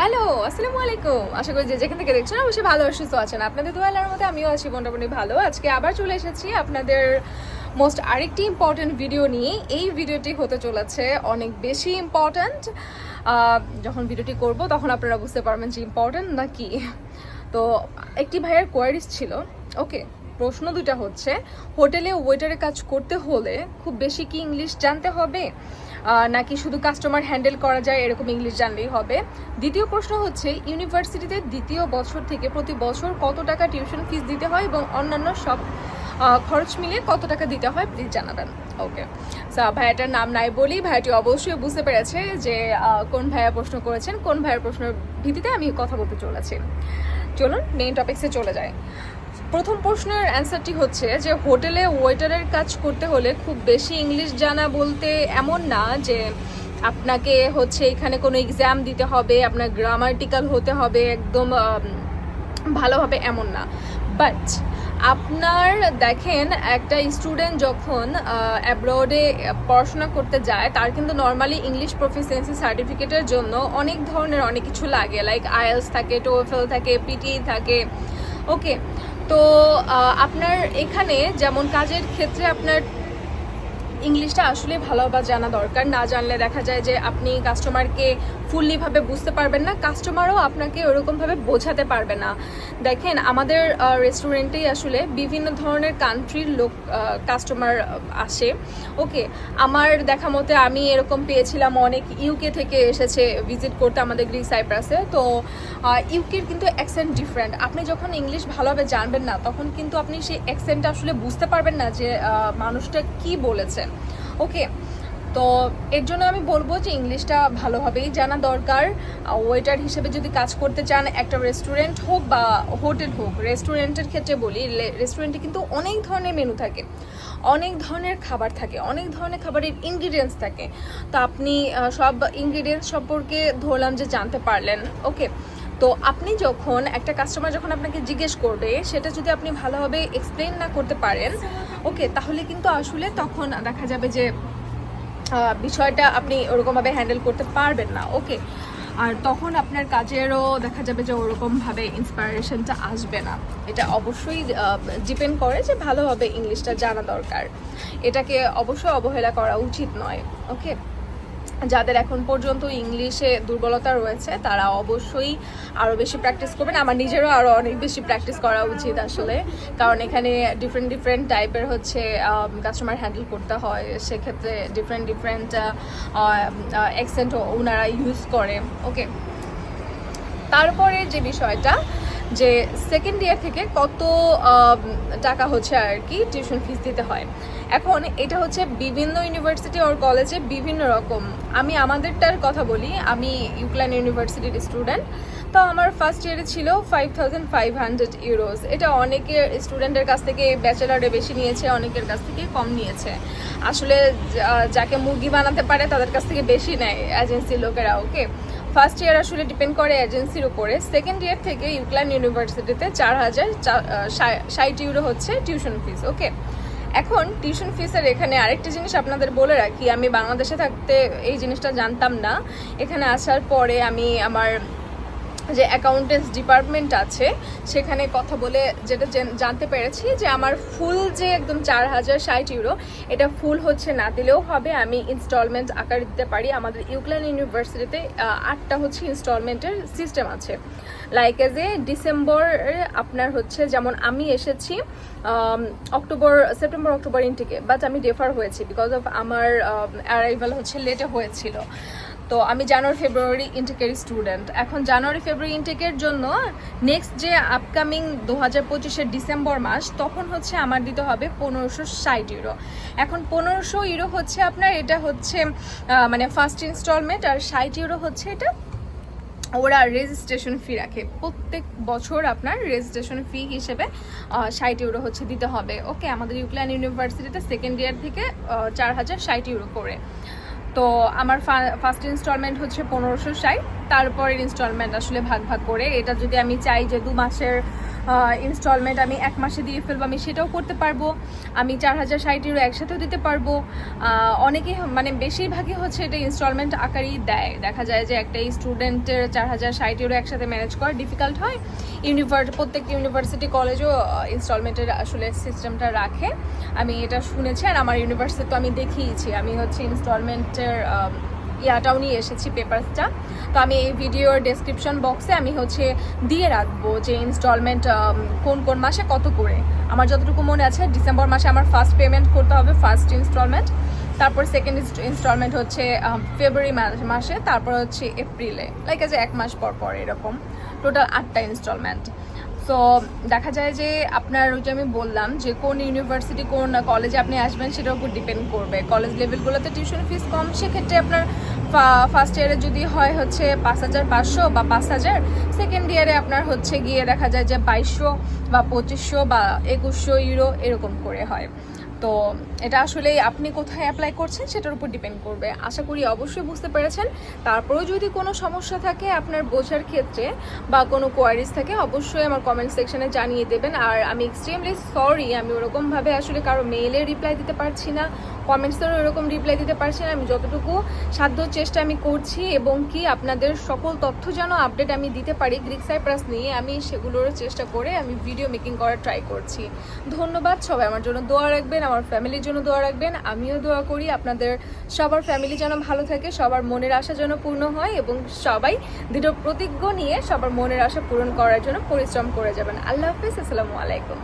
Hello আসসালামু আলাইকুম আশা করি যে যেখান থেকে দেখছেন অবশ্যই ভালো আর সুস্থ আছেন। আপনাদের দোয়ালার মধ্যে আমিও আছি মোটামুটি ভালো। আজকে আবার চলে এসেছি আপনাদের মোস্ট আরেকটি ইম্পর্ট্যান্ট ভিডিও নিয়ে। এই ভিডিওটি হতে চলেছে অনেক বেশি ইম্পর্ট্যান্ট যখন ভিডিওটি করব, তখন আপনারা বুঝতে পারবেন যে ইম্পর্ট্যান্ট না কি। তো একটি ভাইয়ের কোয়ারিজ ছিল। ওকে প্রশ্ন দুটা হচ্ছে, হোটেলে ওয়েটারের কাজ করতে হলে খুব বেশি কি ইংলিশ জানতে হবে? নাকি শুধু কাস্টমার হ্যান্ডেল করা যায় এরকম ইংলিশ জানলেই হবে। দ্বিতীয় প্রশ্ন হচ্ছে ইউনিভার্সিটিতে দ্বিতীয় বছর থেকে প্রতি বছর কত টাকা টিউশন ফিস দিতে হয় এবং অন্যান্য সব খরচ মিলিয়ে কত টাকা দিতে হয় প্লিজ জানাবেন। ওকে ভাইয়াটার নাম নাই বলি ভাইয়াটি অবশ্যই বুঝতে পেরেছে যে কোন ভাইয়া প্রশ্ন করেছেন, কোন ভাইয়ের প্রশ্নের ভিত্তিতে আমি কথা বলতে চলেছি। চলুন মেইন টপিক্সে চলে যায় প্রথম প্রশ্নের অ্যান্সারটি হচ্ছে যে হোটেলে ওয়েটারের কাজ করতে হলে খুব বেশি ইংলিশ জানা বলতে এমন না যে আপনাকে হচ্ছে এখানে কোনো এক্সাম দিতে হবে, আপনার গ্রামাটিক্যাল হতে হবে একদম ভালোভাবে এমন না। বাট আপনার দেখেন, একটা স্টুডেন্ট যখন অ্যাব্রডে পড়াশোনা করতে যায়, তার কিন্তু নর্মালি ইংলিশ প্রফিসিয়েন্সি সার্টিফিকেটের জন্য অনেক ধরনের অনেক কিছু লাগে। লাইক আইএলস থাকে টোয়েফেল থাকে পিটি থাকে। ওকে তো আপনার এখানে যেমন কাজের ক্ষেত্রে আপনার ইংলিশটা আসলে ভালো বা জানা দরকার। না জানলে দেখা যায় যে আপনি কাস্টমারকে ফুললিভাবে বুঝতে পারবেন না, কাস্টমারও আপনাকে ওরকমভাবে বোঝাতে পারবে না। দেখেন, আমাদের রেস্টুরেন্টেই আসলে বিভিন্ন ধরনের কান্ট্রির লোক কাস্টমার আসে। ওকে আমার দেখা মতে আমি এরকম পেয়েছিলাম, অনেক ইউকে থেকে এসেছে ভিজিট করতে আমাদের গ্রিক সাইপ্রাসে তো ইউকের কিন্তু অ্যাকসেন্ট ডিফারেন্ট আপনি যখন ইংলিশ ভালোভাবে জানবেন না, তখন কিন্তু আপনি সেই অ্যাকসেন্টটা আসলে বুঝতে পারবেন না যে মানুষটা কি বলেছে ওকে তো এর জন্য আমি বলব যে ইংলিশটা ভালোভাবেই জানা দরকার। ওয়েটার হিসেবে যদি কাজ করতে চান, একটা রেস্টুরেন্ট হোক বা হোটেল হোক রেস্টুরেন্টের ক্ষেত্রে বলি রেস্টুরেন্টে কিন্তু অনেক ধরনের মেনু থাকে। অনেক ধরনের খাবার থাকে, অনেক ধরনের খাবারের ইনগ্রিডিয়েন্টস থাকে। তো আপনি সব ইনগ্রিডিয়েন্টস সম্পর্কে ধরলাম যে জানতে পারলেন। ওকে তো আপনি যখন একটা কাস্টমার যখন আপনাকে জিজ্ঞেস করবে, সেটা যদি আপনি ভালোভাবে এক্সপ্লেন না করতে পারেন ওকে তাহলে কিন্তু আসলে তখন দেখা যাবে যে বিষয়টা আপনি ওরকমভাবে হ্যান্ডেল করতে পারবেন না ওকে আর তখন আপনার কাজেরও দেখা যাবে যে ওরকমভাবে ইন্সপায়ারেশনটা আসবে না। এটা অবশ্যই ডিপেন্ড করে যে ভালোভাবে ইংলিশটা জানা দরকার। এটাকে অবশ্যই অবহেলা করা উচিত নয় ওকে যাদের এখন পর্যন্ত ইংলিশে দুর্বলতা রয়েছে, তারা অবশ্যই আরও বেশি প্র্যাকটিস করবেন। আমার নিজেরও আরও অনেক বেশি প্র্যাকটিস করা উচিত আসলে। কারণ এখানে ডিফারেন্ট ডিফারেন্ট টাইপের হচ্ছে কাস্টমার হ্যান্ডেল করতে হয়। সেক্ষেত্রে ডিফারেন্ট ডিফারেন্ট অ্যাকসেন্ট ওনারা ইউজ করে। ওকে তারপরে যে বিষয়টা যে সেকেন্ড ইয়ার থেকে কত টাকা হচ্ছে আর কি টিউশন ফিস দিতে হয়। এখন এটা হচ্ছে বিভিন্ন ইউনিভার্সিটি ওর কলেজে বিভিন্ন রকম। আমি আমাদেরটার কথা বলি, আমি ইউক্লান ইউনিভার্সিটির স্টুডেন্ট তো আমার ফার্স্ট ইয়ারে ছিল five thousand five hundred euros এটা অনেকের স্টুডেন্টের কাছ থেকে ব্যাচেলারে বেশি নিয়েছে, অনেকের কাছ থেকে কম নিয়েছে। আসলে যাকে মুরগি বানাতে পারে তাদের কাছ থেকে বেশি নেয় এজেন্সির লোকেরা ওকে ফার্স্ট ইয়ার আসলে ডিপেন্ড করে এজেন্সির উপরে। সেকেন্ড ইয়ার থেকে ইউক্ল্যান্ড ইউনিভার্সিটিতে চার হাজার ষাট ইউরো হচ্ছে টিউশন ফিস ওকে এখন টিউশন ফিসের এখানে আরেকটা জিনিস আপনাদের বলে রাখি, আমি বাংলাদেশে থাকতে এই জিনিসটা জানতাম না। এখানে আসার পরে আমি আমার যে অ্যাকাউন্টেন্স ডিপার্টমেন্ট আছে, সেখানে কথা বলে যেটা জেন- জানতে পেরেছি যে আমার ফুল যে একদম চার হাজার ষাট ইউরো এটা ফুল হচ্ছে না দিলেও হবে। আমি ইনস্টলমেন্ট আকারে দিতে পারি। আমাদের ইউক্লান ইউনিভার্সিটিতে আটটা হচ্ছে ইনস্টলমেন্টের সিস্টেম আছে। লাইক এজ এ ডিসেম্বরে আপনার হচ্ছে যেমন আমি এসেছি অক্টোবর সেপ্টেম্বর অক্টোবর ইনটেকে বাট আমি ডেফার হয়েছি বিকজ অফ আমার অ্যারাইভাল হচ্ছে লেটে হয়েছিল। তো আমি জানুয়ারি, ফেব্রুয়ারি ইনটেকের স্টুডেন্ট এখন জানুয়ারি, ফেব্রুয়ারি ইনটেকের জন্য নেক্সট যে আপকামিং দু হাজার পঁচিশের ডিসেম্বর মাস, তখন হচ্ছে আমার দিতে হবে পনেরোশো ষাট ইউরো এখন পনেরোশো ইউরো হচ্ছে আপনার, এটা হচ্ছে মানে ফার্স্ট ইনস্টলমেন্ট আর ষাট ইউরো হচ্ছে এটা ওরা রেজিস্ট্রেশন ফি রাখে। প্রত্যেক বছর আপনার রেজিস্ট্রেশন ফি হিসেবে ষাট ইউরো হচ্ছে দিতে হবে। ওকে আমাদের ইউক্লান ইউনিভার্সিটিতে সেকেন্ড ইয়ার থেকে চার হাজার ষাট ইউরো করে। তো আমার ফার্স্ট ইনস্টলমেন্ট হচ্ছে পনেরোশো ষাট, তারপরের ইনস্টলমেন্ট আসলে ভাগ ভাগ করে। এটা যদি আমি চাই যে দু মাসের ইনস্টলমেন্ট আমি এক মাসে দিয়ে ফেলব, আমি সেটাও করতে পারব। আমি চার হাজার ষাট ইউরো একসাথেও দিতে পারব। অনেকেই মানে বেশিরভাগই হচ্ছে এটা ইনস্টলমেন্ট আকারই দেয়। দেখা যায় যে একটা স্টুডেন্টের চার হাজার ষাট ইউরো একসাথে ম্যানেজ করা ডিফিকাল্ট হয়। ইউনিভার্স প্রত্যেকটা ইউনিভার্সিটি কলেজও ইনস্টলমেন্টের আসলে সিস্টেমটা রাখে। আমি এটা শুনেছি আর আমার ইউনিভার্সিটি তো আমি দেখিয়েছি। আমি হচ্ছে ইনস্টলমেন্টের ইয়াটাও নিয়ে এসেছি পেপারসটা তো আমি এই ভিডিওর ডেসক্রিপশন বক্সে আমি হচ্ছে দিয়ে রাখব যে ইনস্টলমেন্ট কোন কোন মাসে কত করে। আমার যতটুকু মনে আছে ডিসেম্বর মাসে আমার ফার্স্ট পেমেন্ট করতে হবে ফার্স্ট ইনস্টলমেন্ট তারপর সেকেন্ড ইনস্টলমেন্ট হচ্ছে ফেব্রুয়ারি মাসে, তারপর হচ্ছে এপ্রিলে লাইক আছে এক মাস পর পর এরকম। টোটাল আটটা ইনস্টলমেন্ট। সো দেখা যায় যে আপনার ওই যে আমি বললাম যে কোন ইউনিভার্সিটি, কোন কলেজে আপনি আসবেন সেটার উপর ডিপেন্ড করবে। কলেজ লেভেলগুলোতে টিউশন ফিস কম, সেক্ষেত্রে আপনার ফার্স্ট ইয়ারে যদি হয় হচ্ছে পাঁচ হাজার পাঁচশো বা পাঁচ হাজার, সেকেন্ড ইয়ারে আপনার হচ্ছে গিয়ে দেখা যায় যে বাইশশো বা পঁচিশশো বা একুশশো ইউরো এরকম করে হয়। তো এটা আসলে আপনি কোথায় অ্যাপ্লাই করছেন সেটার উপর ডিপেন্ড করবে। আশা করি অবশ্যই বুঝতে পেরেছেন। তারপরেও যদি কোনো সমস্যা থাকে আপনার বোঝার ক্ষেত্রে বা কোনো কোয়ারিজ থাকে, অবশ্যই আমার কমেন্ট সেকশানে জানিয়ে দেবেন। আর আমি এক্সট্রিমলি সরি আমি ওরকমভাবে আসলে কারও মেইলে রিপ্লাই দিতে পারছি না। কমেন্টসেরও এরকম রিপ্লাই দিতে পারছি না আমি যতটুকু সাধ্য চেষ্টা আমি করছি এবং কি আপনাদের সকল তথ্য যেন আপডেট আমি দিতে পারি গ্রিক সাইপ্রাস নিয়ে, আমি সেগুলোরও চেষ্টা করে আমি ভিডিও মেকিং করার ট্রাই করছি। ধন্যবাদ, সবাই আমার জন্য দোয়া রাখবেন, আমার ফ্যামিলির জন্য দোয়া রাখবেন। আমিও দোয়া করি আপনাদের সবার ফ্যামিলি যেন ভালো থাকে, সবার মনের আশা যেন পূর্ণ হয় এবং সবাই দৃঢ় প্রতিজ্ঞ নিয়ে সবার মনের আশা পূরণ করার জন্য পরিশ্রম করে যাবেন। আল্লাহ হাফিজ, আসসালামু আলাইকুম।